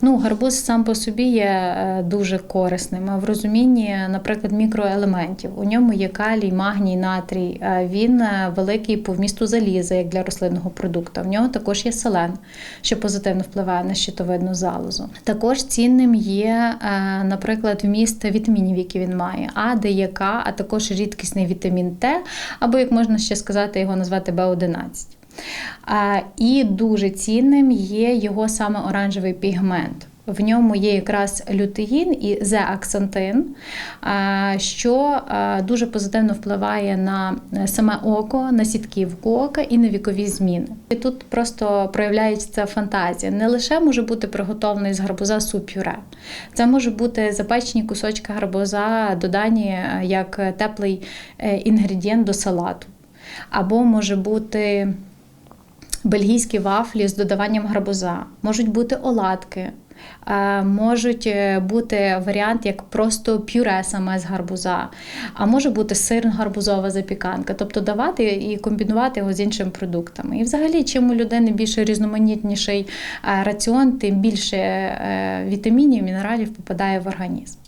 Ну, гарбуз сам по собі є е, дуже корисним в розумінні, наприклад, мікроелементів. У ньому є калій, магній, натрій. Він е, великий по вмісту заліза, як для рослинного продукту. В нього також є селен, що позитивно впливає на щитовидну залозу. Також цінним є, е, наприклад, вміст вітамінів, які він має: А, Д, Е, К, а також рідкісний вітамін Т, або як можна ще сказати, його назвати Б11. А, І дуже цінним є його саме оранжевий пігмент. В ньому є якраз лютеїн і зеаксантин, що дуже позитивно впливає на саме око, на сітківку ока і на вікові зміни. І тут просто проявляється фантазія. Не лише може бути приготовлений з гарбуза суп-пюре, це може бути запечені кусочки гарбуза, додані е, як теплий е, інгредієнт до салату. Або може бути бельгійські вафлі з додаванням гарбуза, можуть бути оладки. е, Можуть е, бути варіант як просто пюре саме з гарбуза, а може бути сирно-гарбузова запіканка, тобто давати і комбінувати його з іншими продуктами. І взагалі, чим у людини більше різноманітніший е, раціон, тим більше вітамінів, мінералів попадає в організм.